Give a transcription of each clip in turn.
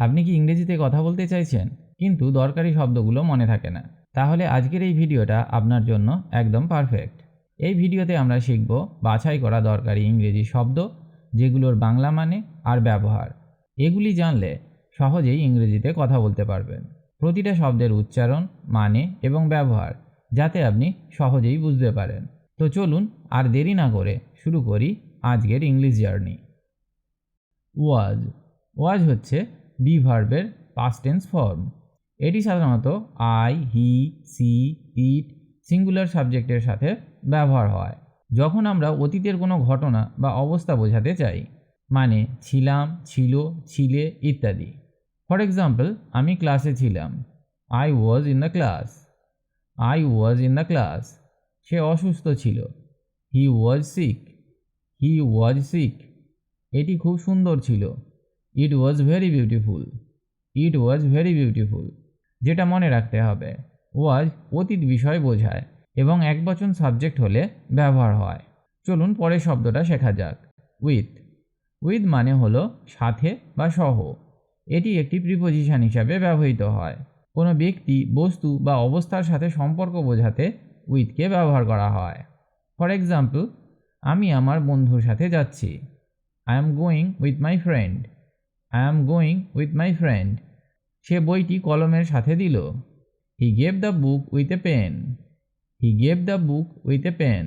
আপনি কি ইংরেজিতে কথা বলতে চাইছেন? কিন্তু দরকারি শব্দগুলো মনে থাকে না। তাহলে আজকের এই ভিডিওটা আপনার জন্য একদম পারফেক্ট এই ভিডিওতে আমরা শিখব বাছাই করা দরকারি ইংরেজি শব্দ, যেগুলোর বাংলা মানে আর ব্যবহার। এগুলি জানলে সহজেই ইংরেজিতে কথা বলতে পারবেন। প্রতিটা শব্দের উচ্চারণ মানে এবং ব্যবহার, যাতে আপনি সহজেই বুঝতে পারেন। তো চলুন আর দেরি না করে শুরু করি আজকের ইংলিশ জার্নি। ওয়াজ। ওয়াজ হচ্ছে বি ভার্বের পাস্ট টেন্স ফর্ম এটি সাধারণত I he see it singular সাবজেক্টের সাথে ব্যবহার হয়, যখন আমরা অতীতের কোনো ঘটনা বা অবস্থা বোঝাতে চাই মানে ছিলাম, ছিল, ছিলে ইত্যাদি। ফর এক্সাম্পল আমি ক্লাসে ছিলাম। I was in the class I was in the class সে অসুস্থ ছিল। হি was sick he was sick এটি খুব সুন্দর ছিল। It was very beautiful it was very beautiful যেটা মনে রাখতে হবে, ওয়াজ অতীত বিষয় বোঝায় এবং একবচন সাবজেক্ট হলে ব্যবহার হয়। চলুন পরের শব্দটা শেখা যাক। উইথ উইথ মানে হলো সাথে বা সহ। এটি একটি প্রিপোজিশন হিসাবে ব্যবহৃত হয়। কোনো ব্যক্তি, বস্তু বা অবস্থার সাথে সম্পর্ক বোঝাতে উইথকে ব্যবহার করা হয়। ফর এক্সাম্পল আমি আমার বন্ধুর সাথে যাচ্ছি। I am going with my friend I am going with my friend সে বইটি কলমের সাথে দিল। He gave the book with a pen he gave the book with a pen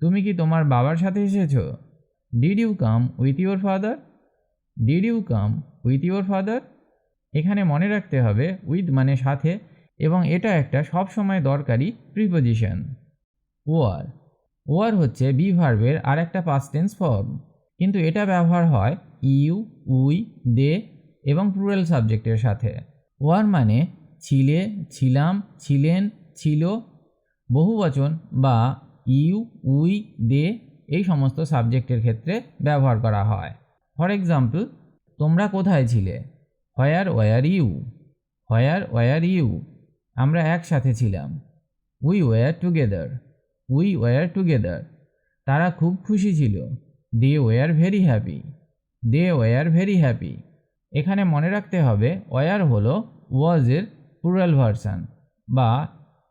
তুমি কি তোমার বাবার সাথে এসেছ? Did you come with your father did you come with your father এখানে মনে রাখতে হবে উইথ মানে সাথে, এবং এটা একটা সবসময় দরকারি প্রিপোজিশন ওয়ার ওয়ার হচ্ছে বি ভার্বের আর একটা পাস্ট টেন্স ফর্ম কিন্তু এটা ব্যবহার হয় ইউ, উই, দে এবং প্লুরাল সাবজেক্টের সাথে। ওয়ার মানে ছিলে, ছিলাম, ছিলেন, ছিল, বহুবচন বা ইউ, উই, দে এই সমস্ত সাবজেক্টের ক্ষেত্রে ব্যবহার করা হয়। ফর এক্সাম্পল, তোমরা কোথায় ছিলে? Where, were you? Where, were you? আমরা একসাথে ছিলাম। We were together. We were together. তারা খুব খুশি ছিল। They were very happy they were very happy এখানে মনে রাখতে হবে ওয়ার হলো ওয়াজের প্লুরাল ভার্সান বা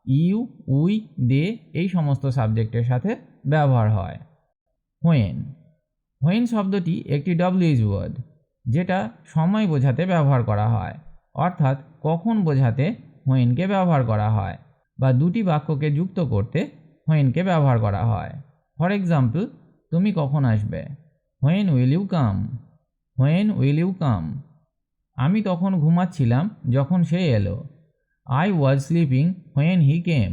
ইউ উই দে এই সমস্ত সাবজেক্টের সাথে ব্যবহার হয়। হোয়েন হোয়েন শব্দটি একটি ডব্লিউজ ওয়ার্ড যেটা সময় বোঝাতে ব্যবহার করা হয়, অর্থাৎ কখন বোঝাতে হোয়েনকে ব্যবহার করা হয়, বা দুটি বাক্যকে যুক্ত করতে হোয়েনকে ব্যবহার করা হয়। ফর এক্সাম্পল তুমি কখন আসবে? When will you come when will you come আমি তখন ঘুমাচ্ছিলাম যখন সে এলো। I was sleeping when he came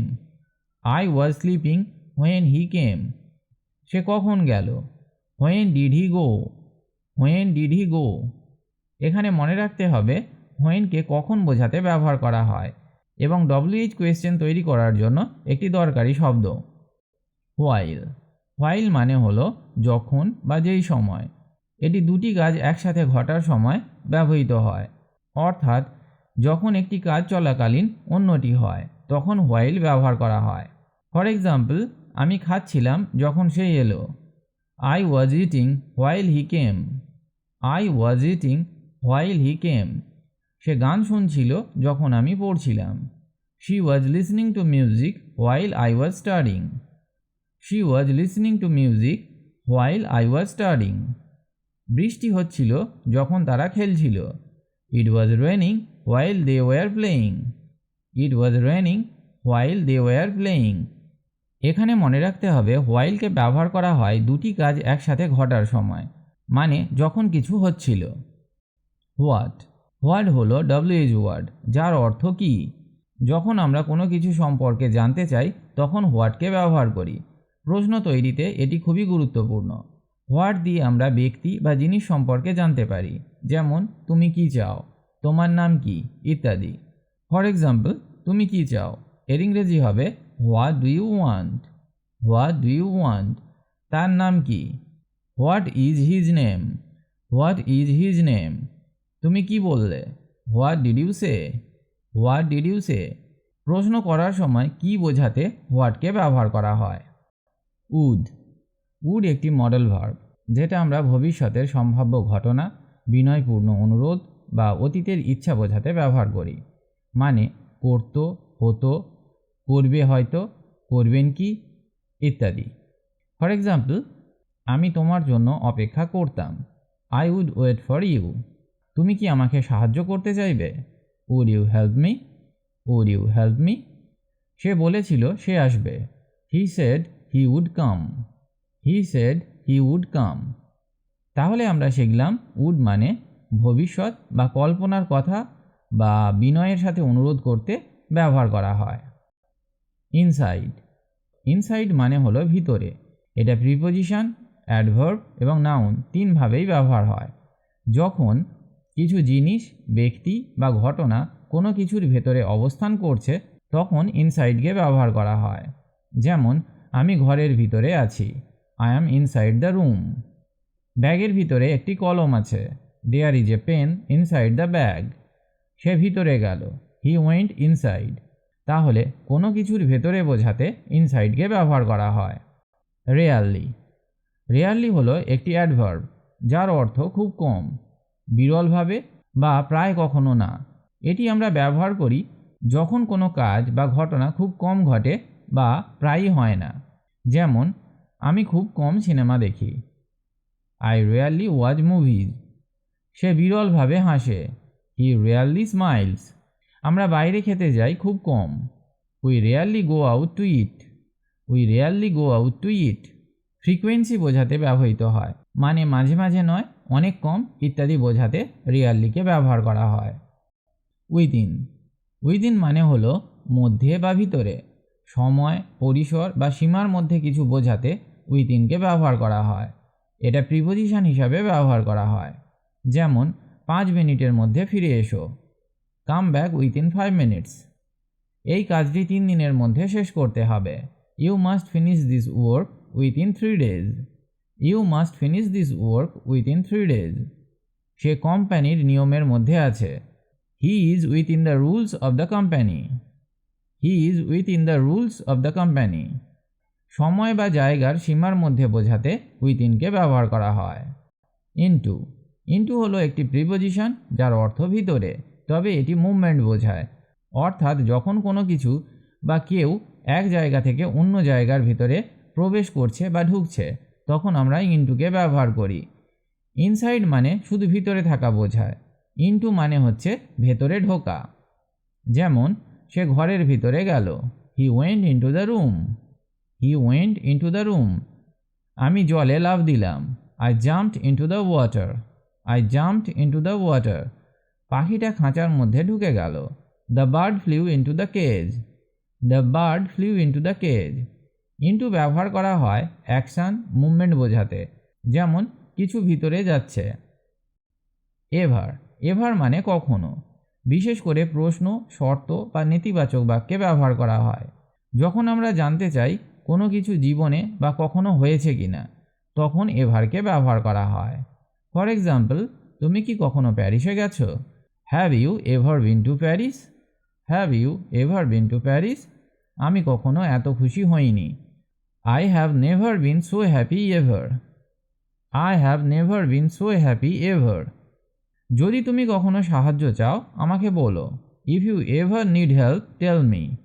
I was sleeping when he came সে কখন গেল? When did he go when did he go এখানে মনে রাখতে হবে হোয়েনকে কখন বোঝাতে ব্যবহার করা হয় এবং ডব্লিউএইচ কোয়েশ্চেন তৈরি করার জন্য একটি দরকারি শব্দ। হোয়াইল হোয়াইল মানে হলো যখন বা যেই সময়। এটি দুটি কাজ একসাথে ঘটার সময় ব্যবহৃত হয়। অর্থাৎ, যখন একটি কাজ চলাকালীন অন্যটি হয়, তখন হোয়াইল ব্যবহার করা হয়। ফর এক্সাম্পল আমি খাচ্ছিলাম যখন সে এলো। I was eating while he came I was eating while he came সে গান শুনছিল যখন আমি পড়ছিলাম। She was listening to music while I was studying she was listening to music while I was studying বৃষ্টি হচ্ছিল যখন তারা খেলছিল। It was raining while they were playing it was raining while they were playing এখানে মনে রাখতে হবে হোয়াইলকে ব্যবহার করা হয় দুটি কাজ একসাথে ঘটার সময় মানে যখন কিছু হচ্ছিল। হোয়াট হোয়াট হলো ডব্লিউএইচ ওয়ার্ড যার অর্থ কী? যখন আমরা কোনো কিছু সম্পর্কে জানতে চাই, তখন হোয়াটকে ব্যবহার করি? প্রশ্ন তৈরিতে এটি খুবই গুরুত্বপূর্ণ। হোয়াট দিয়ে আমরা ব্যক্তি বা জিনিস সম্পর্কে জানতে পারি, যেমন, তুমি কি চাও? তোমার নাম কি? ইত্যাদি। ফর এক্সাম্পল তুমি কি চাও? এর ইংরেজি হবে what do you want what do you want তার নাম কি? What is his name what is his name তুমি কি বললে? What did you say what did you say প্রশ্ন করার সময় কি বোঝাতে হোয়াটকে ব্যবহার করা হয়? উড। উড একটি মডেল ভার্ব যেটা আমরা ভবিষ্যতের সম্ভাব্য ঘটনা, বিনয়পূর্ণ অনুরোধ বা অতীতের ইচ্ছা বোঝাতে ব্যবহার করি। মানে করতো, হতো, করবে হয়তো, করবেন কি, ইত্যাদি। ফর এক্সাম্পল আমি তোমার জন্য অপেক্ষা করতাম। I would wait for you তুমি কি আমাকে সাহায্য করতে চাইবে? Would you help me would you help me সে বলেছিল, সে আসবে। He said he would come he said he would come তাহলে আমরা শিখলাম উড মানে ভবিষ্যৎ বা কল্পনার কথা বা বিনয়ের সাথে অনুরোধ করতে ব্যবহার করা হয়। ইনসাইড ইনসাইড মানে হলো ভিতরে। এটা প্রিপোজিশন অ্যাডভার্ব এবং নাউন তিনভাবেই ব্যবহার হয়। যখন কিছু জিনিস, ব্যক্তি বা ঘটনা কোনো কিছুর ভেতরে অবস্থান করছে, তখন ইনসাইডকে ব্যবহার করা হয়। যেমন আমি ঘরের ভিতরে আছি। I am inside the room ব্যাগের ভিতরে একটি কলম আছে। There is a pen inside the bag সে ভিতরে গেল। হি ওয়েন্ট ইনসাইড তাহলে কোনো কিছুর ভেতরে বোঝাতে ইনসাইডকে ব্যবহার করা হয়। রেয়ারলি রেয়ারলি হলো একটি অ্যাডভার্ব যার অর্থ খুব কম, বিরলভাবে বা প্রায় কখনো না। এটি আমরা ব্যবহার করি যখন কোনো কাজ বা ঘটনা খুব কম ঘটে বা প্রায়ই হয় না। যেমন, আমি খুব কম সিনেমা দেখি। আই রেয়ারলি ওয়াচ মুভিজ সে বিরলভাবে হাসে। হি রেয়ারলি স্মাইলস আমরা বাইরে খেতে যাই খুব কম। We rarely go out to eat we rarely go out to eat frequency বোঝাতে ব্যবহৃত হয়। মানে মাঝে মাঝে নয়, অনেক কম ইত্যাদি বোঝাতে রিয়ারলিকে ব্যবহার করা হয়। উইদিন উইদিন মানে হলো মধ্যে বা ভিতরে। সময়, পরিসর বা সীমার মধ্যে কিছু বোঝাতে উইদিনকে ব্যবহার করা হয়। এটা প্রিপোজিশন হিসাবে ব্যবহার করা হয়। যেমন, পাঁচ মিনিটের মধ্যে ফিরে এসো। Come back within five minutes. এই কাজটি তিন দিনের মধ্যে শেষ করতে হবে। You must finish this work within three days. You must finish this work within three days. সে কোম্পানির নিয়মের মধ্যে আছে। He is within the rules of the company. He is within the rules of the company সময় বা জায়গার সীমার মধ্যে বোঝাতে উইথিনকে ব্যবহার করা হয়। ইনটু ইনটু হলো একটি প্রিপোজিশন যার অর্থ ভিতরে। তবে এটি মুভমেন্ট বোঝায়। অর্থাৎ যখন কোনো কিছু বা কেউ এক জায়গা থেকে অন্য জায়গার ভিতরে প্রবেশ করছে বা ঢুকছে, তখন আমরা ইনটুকে ব্যবহার করি। ইনসাইড মানে শুধু ভিতরে থাকা বোঝায়। ইনটু মানে হচ্ছে ভেতরে ঢোকা। যেমন সে ঘরের ভিতরে গেল। He went into the room he went into the room আমি জলে লাভ দিলাম। I jumped into the water I jumped into the water পাখিটা খাঁচার মধ্যে ঢুকে গেল। The bird flew into the cage the bird flew into the cage into ব্যবহার করা হয় অ্যাকশান মুভমেন্ট বোঝাতে। যেমন, কিছু ভিতরে যাচ্ছে। এভার। এভার মানে কখনো। বিশেষ করে প্রশ্ন, শর্ত বা নেতিবাচক বাক্যে ব্যবহার করা হয়। যখন আমরা জানতে চাই কোনো কিছু জীবনে বা কখনো হয়েছে কি না তখন এভারকে ব্যবহার করা হয়। ফর এক্সাম্পল তুমি কি কখনো প্যারিসে গেছো? Have you ever been to Paris have you ever been to Paris আমি কখনো এত খুশি হইনি। I have never been so happy ever I have never been so happy ever যদি তুমি কখনো সাহায্য চাও, আমাকে বলো। If you ever need help tell me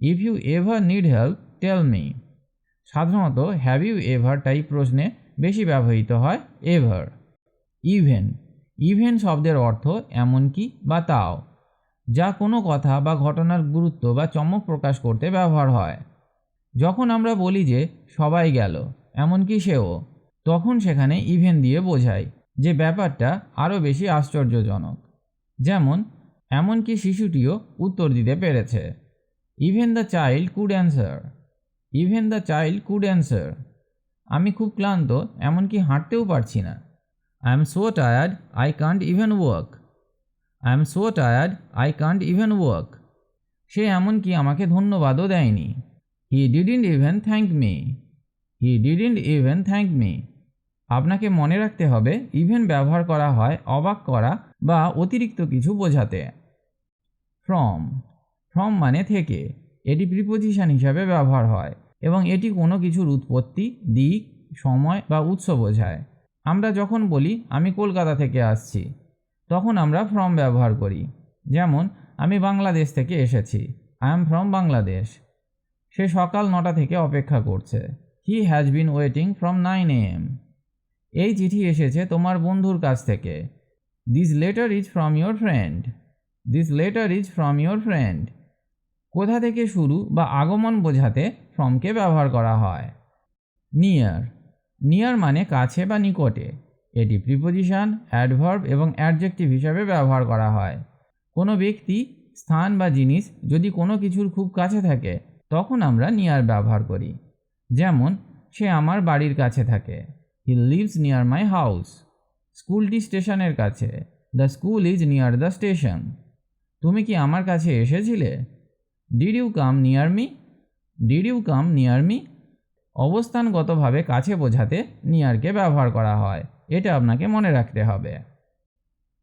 if you ever need help tell me সাধারণত হ্যাভ ইউ এভার টাইপ প্রশ্নে বেশি ব্যবহৃত হয় এভার ইভেন ইভেন শব্দের অর্থ এমনকি বা তাও, যা কোনো কথা বা ঘটনার গুরুত্ব বা চমক প্রকাশ করতে ব্যবহার হয়। যখন আমরা বলি যে, সবাই গেল, এমনকি সেও, তখন সেখানে ইভেন দিয়ে বোঝাই যে ব্যাপারটা আরও বেশি আশ্চর্যজনক। যেমন, এমনকি শিশুটিও উত্তর দিতে পেরেছে। Even the child could answer even the child could answer আমি খুব ক্লান্ত, এমনকি হাঁটতেও পারছি না। I am so tired I can't even work I am so tired I can't even work সে এমনকি আমাকে ধন্যবাদও দেয়নি। He didn't even thank me he didn't even thank me আপনাকে মনে রাখতে হবে ইভেন ব্যবহার করা হয়, অবাক করা বা অতিরিক্ত কিছু বোঝাতে। ফ্রম ফ্রম মানে থেকে। এটি প্রিপোজিশন হিসাবে ব্যবহার হয় এবং এটি কোনো কিছুর উৎপত্তি, দিক, সময় বা উৎস বোঝায়। আমরা যখন বলি, আমি কলকাতা থেকে আসছি, তখন আমরা ফ্রম ব্যবহার করি। যেমন, আমি বাংলাদেশ থেকে এসেছি। I am from Bangladesh. সে সকাল নটা থেকে অপেক্ষা করছে। He has been waiting from nine A M এই চিঠি এসেছে তোমার বন্ধুর কাছ থেকে। This letter is from your friend this letter is from your friend কোথা থেকে শুরু বা আগমন বোঝাতে ফ্রমকে ব্যবহার করা হয়? নিয়ার নিয়ার মানে কাছে বা নিকটে। এটি প্রিপোজিশন অ্যাডভার্ব এবং অ্যাডজেক্টিভ হিসাবে ব্যবহার করা হয়। কোনো ব্যক্তি, স্থান বা জিনিস যদি কোনো কিছুর খুব কাছে থাকে, তখন আমরা নিয়ার ব্যবহার করি। যেমন, সে আমার বাড়ির কাছে থাকে। He lives near my house স্কুলটি স্টেশনের কাছে। The school is near the station তুমি কি আমার কাছে এসেছিলে? Did you come near me did you come near me অবস্থানগতভাবে কাছে বোঝাতে নিয়ারকে ব্যবহার করা হয়। এটা আপনাকে মনে রাখতে হবে।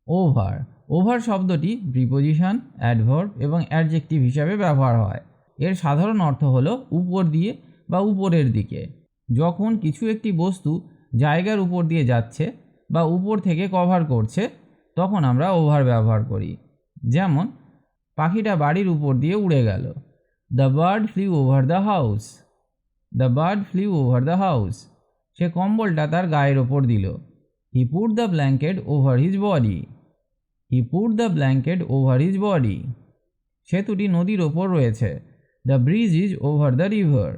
ওভার ওভার শব্দটি প্রিপোজিশন অ্যাডভার্ব এবং অ্যাডজেক্টিভ হিসাবে ব্যবহার হয়। এর সাধারণ অর্থ হলো উপর দিয়ে বা উপরের দিকে। যখন কিছু একটি বস্তু জায়গার উপর দিয়ে যাচ্ছে বা উপর থেকে কভার করছে, তখন আমরা ওভার ব্যবহার করি। যেমন, পাখিটা বাড়ির উপর দিয়ে উড়ে গেল। The bird flew over the house the bird flew over the house সে কম্বলটা তার গায়ের ওপর দিল। He put the blanket over his body he put the blanket over his body সেতুটি নদীর ওপর রয়েছে। The bridge is over the river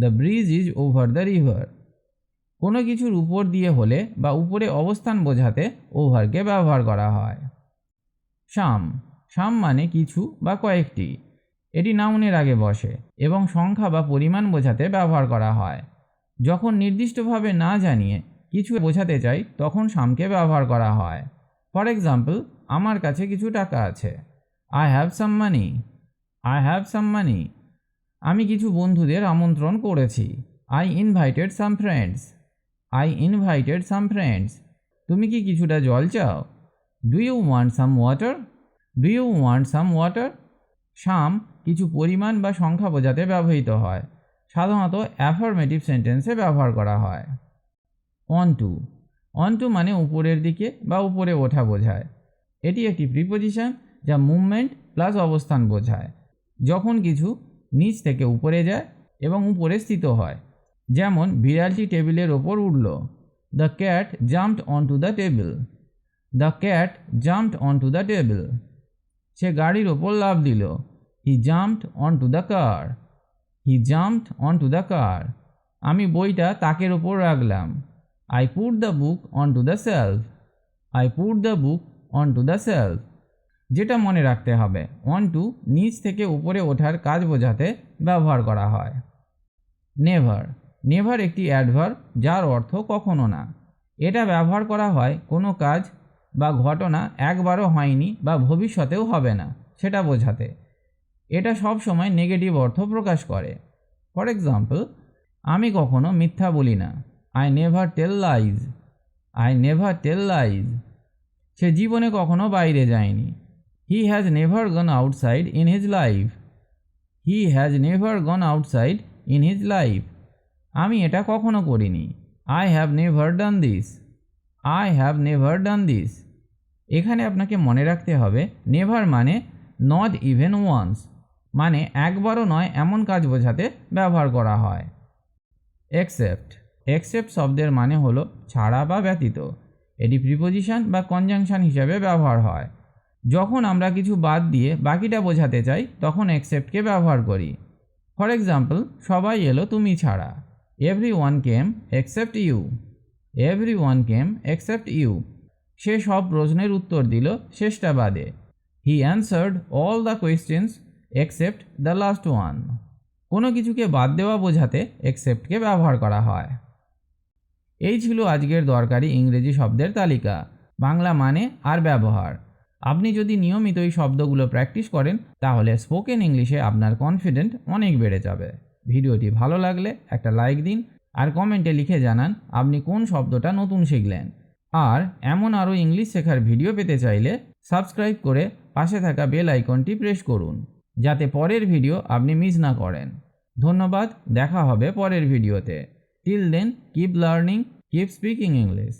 the bridge is over the river কোনো কিছুর উপর দিয়ে হলে বা উপরে অবস্থান বোঝাতে ওভারকে ব্যবহার করা হয়। শাম শাম মানে কিছু বা কয়েকটি। এটি নাউনের আগে বসে এবং সংখ্যা বা পরিমাণ বোঝাতে ব্যবহার করা হয়। যখন নির্দিষ্টভাবে না জানিয়ে কিছু বোঝাতে চাই, তখন শামকে ব্যবহার করা হয়। ফর এক্সাম্পল, আমার কাছে কিছু টাকা আছে। I have some money. I have some money. আমি কিছু বন্ধুদের আমন্ত্রণ করেছি। I invited some friends. I invited some friends তুমি কি কিছুটা জল চাও? Do you want some water do you want some water some কিছু পরিমাণ বা সংখ্যা বোঝাতে ব্যবহৃত হয়। সাধারণত অ্যাফার্মেটিভ সেন্টেন্সে ব্যবহার করা হয়। অন টু অন টু মানে উপরের দিকে বা উপরে ওঠা বোঝায়। এটি একটি প্রিপোজিশন যা মুভমেন্ট প্লাস অবস্থান বোঝায়। যখন কিছু নিচ থেকে উপরে যায় এবং উপরে স্থিত হয়। যেমন বিড়ালটি টেবিলের ওপর উঠল। The cat jumped on to the table the cat jumped on to the table সে গাড়ির ওপর লাভ দিল। He jumped on to the car he jumped on to the car আমি বইটা তাকের ওপর রাখলাম। I put the book on to the shelf I put the book on to the shelf যেটা মনে রাখতে হবে অন টু নিচ থেকে উপরে ওঠার কাজ বোঝাতে ব্যবহার করা হয়। নেভার নেভার একটি অ্যাডভার যার অর্থ কখনো না। এটা ব্যবহার করা হয় কোনো কাজ বা ঘটনা একবারও হয়নি বা ভবিষ্যতেও হবে না, সেটা বোঝাতে। এটা সব সময় নেগেটিভ অর্থ প্রকাশ করে। ফর এক্সাম্পল আমি কখনো মিথ্যা বলি না। I never tell lies I never tell lies সে জীবনে কখনো বাইরে যায়নি। He has never gone outside in his life he has never gone outside in his life আমি এটা কখনো করিনি। I have never done this I have never done this এখানে আপনাকে মনে রাখতে হবে নেভার মানে নট ইভেন ওয়ান্স মানে একবারও নয়, এমন কাজ বোঝাতে ব্যবহার করা হয়। এক্সেপ্ট এক্সেপ্ট শব্দের মানে হলো ছাড়া বা ব্যতীত। এটি প্রিপোজিশন বা কনজাংশন হিসাবে ব্যবহার হয়। যখন আমরা কিছু বাদ দিয়ে বাকিটা বোঝাতে চাই, তখন এক্সেপ্টকে ব্যবহার করি। ফর এক্সাম্পল সবাই এলো তুমি ছাড়া। Every one came except you every one came except you সে সব প্রশ্নের উত্তর দিল শেষটা বাদে। He answered all the questions except the last one কোনো কিছুকে বাদ দেওয়া বোঝাতে এক্সেপ্টকে ব্যবহার করা হয়। এই ছিল আজকের দরকারি ইংরেজি শব্দের তালিকা। বাংলা মানে আর ব্যবহার। আপনি যদি নিয়মিত এই শব্দগুলো প্র্যাকটিস করেন, তাহলে স্পোকেন ইংলিশে আপনার কনফিডেন্ট অনেক বেড়ে যাবে। ভিডিওটি ভালো লাগলে একটা লাইক দিন আর কমেন্টে লিখে জানান আপনি কোন শব্দটা নতুন শিখলেন। আর এমন আরও ইংলিশ শেখার ভিডিও পেতে চাইলে সাবস্ক্রাইব করে পাশে থাকা বেল আইকনটি প্রেস করুন, যাতে পরের ভিডিও আপনি মিস না করেন। ধন্যবাদ, দেখা হবে পরের ভিডিওতে। Till then keep learning keep speaking English